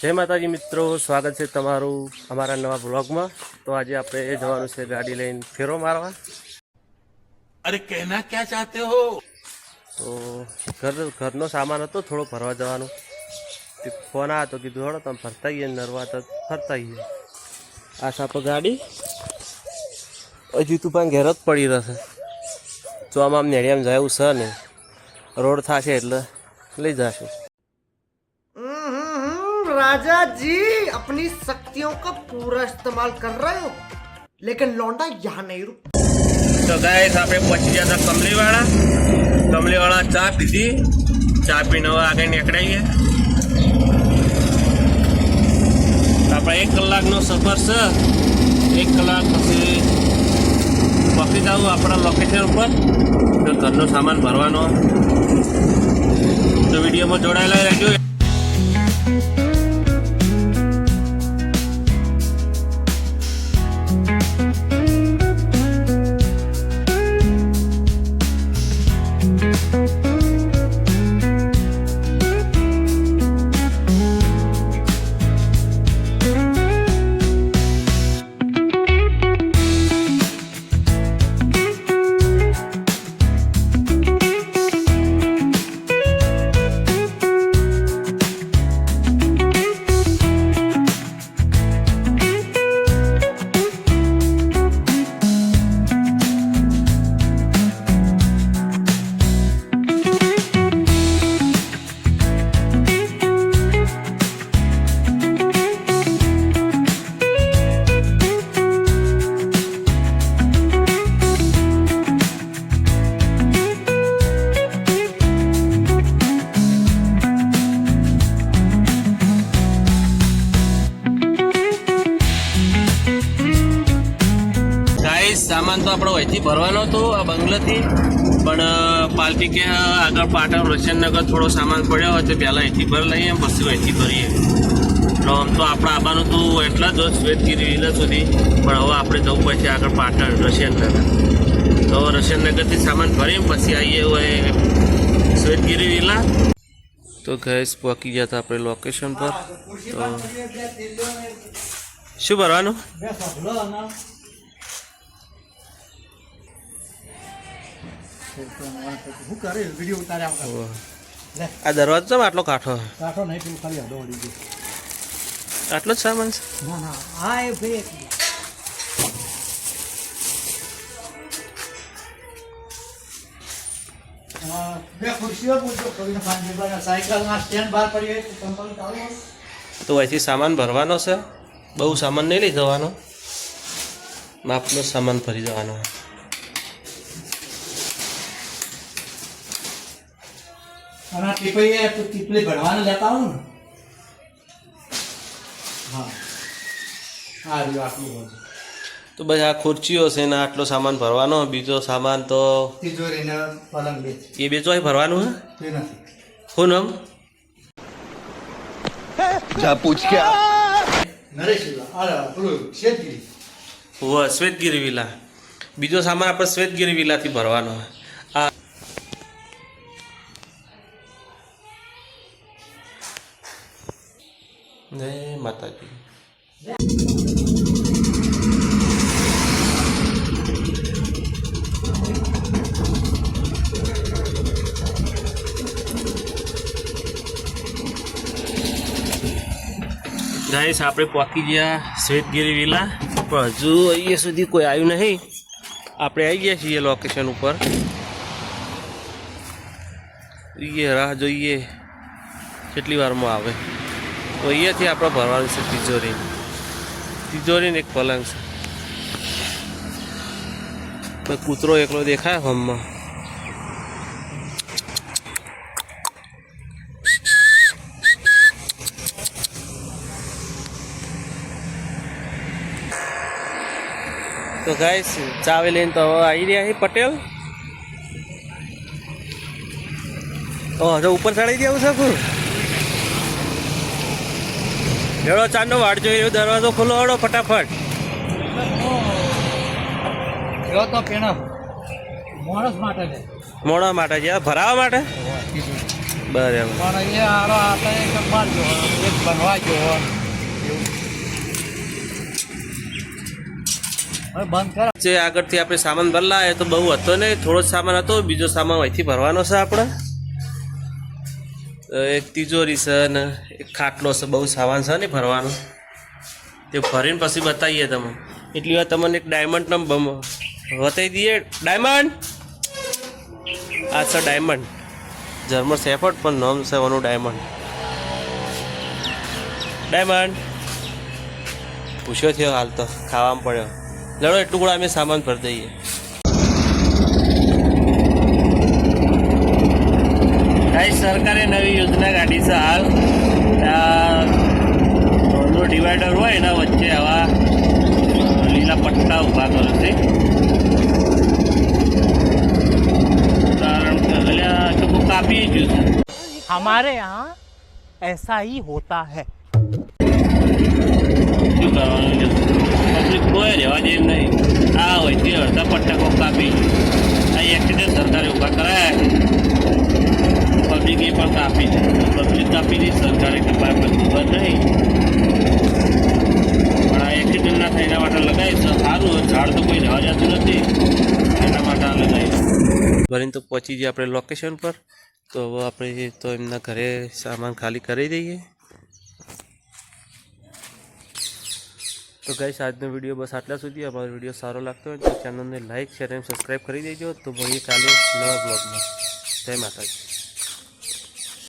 જય માતાજી મિત્રો સ્વાગત છે તમારું અમારા નવા બ્લોગમાં. તો આજે આપણે એ જવાનું છે ગાડી લઈને ફેરો મારવા. અરે કહેના ક્યાં ચાહતે હો? તો ઘર ઘરનો સામાન હતો થોડો ફરવા જવાનો. ફોન આવ્યો તો કીધું હળો તમે ફરતા ગયા નરવા તો ફરતા ગયા આ સાપ ગાડી. હજી તું પણ ઘેર જ પડી રહેશે. ચોમામ નેડિયામ જાય એવું છે ને રોડ થશે એટલે લઈ જશું. राजा जी अपनी शक्तियों का पूरा इस्तेमाल कर रहे हो लेकिन लौंडा यहाँ नहीं रुक તો ગાઈસ આપણે પહોંચી ગયા હતા કમલીવાળા કમલીવાળા ચા પીધી ચા પીને હવે આગળ નીકળાઈએ આપણે એક કલાકનો સફર છે એક કલાક પછી પહોંચી જવું આપણા લોકેશન ઉપર તો ઘરનો સામાન ભરવાનો તો વિડીયોમાં જોડાયેલા રહેજો સામાન તો આપણો અહીંથી ભરવાનો હતો, આ બંગલાથી. પણ પાલકી કે આગળ પાટણ, રોશનનગર થોડો સામાન પડ્યો હોય તો પહેલાં અહીંથી ભરી લઈએ, પછી અહીંથી ભરીએ. તો આમ તો આપણે આવવાનું હતું એટલા જ શ્વેતગીરી વિલા સુધી. પણ હવે આપણે જવું પડશે આગળ પાટણ રશિયનનગર તો રશિયનનગરથી સામાન ભરીએ પછી આવીએ હોય શ્વેતગીરી વિલા તો ગેસ પહોંચી ગયા હતા આપણે લોકેશન પર. તો, શું ભરવાનું? શું કરે વિડીયો ઉતાર્યા વગર? ઓહ. લે. આ દરવાજો ચમ આટલો કાઠો કાંઠો નહીં પેલું ખાલી હદો વળી ગયું. આટલો જ સામાન છે ના ના હા એ ભાઈ અ, બે ખુરશીઓ પૂછો કવિને પાંચ રૂપિયાના સાયકલના સ્ટેન્ડ બહાર પડી હોય તો કંપની ચાલુ હોય. તો અહીંથી સામાન ભરવાનો છે બહુ સામાન નહીં લઈ જવાનો માપનો સામાન ભરી જવાનો અને આ એ તું ટીપલી ભરવાને લેતા આવું ને. હા. હા રહ્યું આટલું હોય તો બસ આ ખુરચીઓ છે ને આટલો સામાન ભરવાનો બીજો સામાન તો તિજોરીને પલંગ બે એ બેચો અહીં ભરવાનું હે? તે નથી શું નામ? નરેશ શ્વેતગીરી વિલા. બીજો સામાન આપણે શ્વેતગીરી વિલાથી ભરવાનો આ માતાજી ગાઈસ આપણે પહોંચી ગયા શ્વેતગીરી વિલા પણ હજુ અહીંયા સુધી કોઈ આવ્યું નહીં આપણે આવી ગયા છીએ લોકેશન ઉપર જોઈએ રાહ જોઈએ કેટલી વારમાં આવે તો અહીંયાથી આપણે ભરવાનું છે તિજોરી તિજોરી ને એક પલંગ છે. કૂતરો એકલો દેખાય હોમમાં? તો ગાઈસ, ચાવી લઈને તો હવે આવી રહ્યા છે પટેલ. ઓ હજુ ઉપર ચડી દેવું છે હેડો ચાંદનો વાડ જોઈ રહ્યો દરવાજો ખુલ્લો હડો ફટાફટ. તો પેણા. માણસ માટે છે. મોડા માટે છે ભરાવા માટે? બરાબર. પણ એક એક ભરવા જો આગળથી આપણે સામાન બદલાય તો બહુ હતો નહીં થોડો સામાન હતો બીજો સામાન અહીંથી ભરવાનો છે આપણે. એક તિજોરી છે ને એક ખાટલો છે, બહુ સામાન છે ને ભરવાનો. તે ભરીને પછી બતાવીએ તમે એટલી વાર તમને એક ડાયમંડ નમ બતાવી દઈએ. ડાયમંડ આ છે ડાયમંડ જર્મન સેફર્ટ પણ નામ છે એનું ડાયમંડ ડાયમંડ પૂછ્યો થયો હાલ તો, ખાવામાં પડ્યો. લડો, એટલું கூட અમે સામાન ભરી દઈએ. સરકારે નવી યોજના કાઢી છે હાલ આ રોડનો ડિવાઈડર હોય એના વચ્ચે આવા અ, લીલા પટ્ટા ઊભા કરે છે કારણ કે અલ્યા ચોખ્ખું કાપી ગયું છે हमारे यहाँ ऐसा ही होता है શું કરવાનું છે પબ્લિક કોઈ રહેવા દે એમ નહીં આ હોય તે અડધા પટ્ટા કોક કાપી છે પબ્લિકે પણ કાપી છે પબ્લિક કાપી નહીં સરકારે કે ભાઈ બધું બંધ નહીં પણ આ એક્સિડન્ટ ના થાય એના માટે લગાવી છે સારું ઝાડ તો કોઈ રહેવા જતું નથી એના માટે આ લગાવી ભરીને તો પહોંચી જઈએ આપણે લોકેશન પર તો હવે આપણે તો એમના ઘરે સામાન ખાલી કરી દઈએ તો ગાઈસ આજનો વિડીયો બસ આટલા સુધી અમારો વિડીયો સારો લાગતો હોય તો ચેનલને લાઇક શેર અને સબસ્ક્રાઈબ કરી દેજો તો મળીએ કાલે નવા બ્લોગમાં જય માતાજી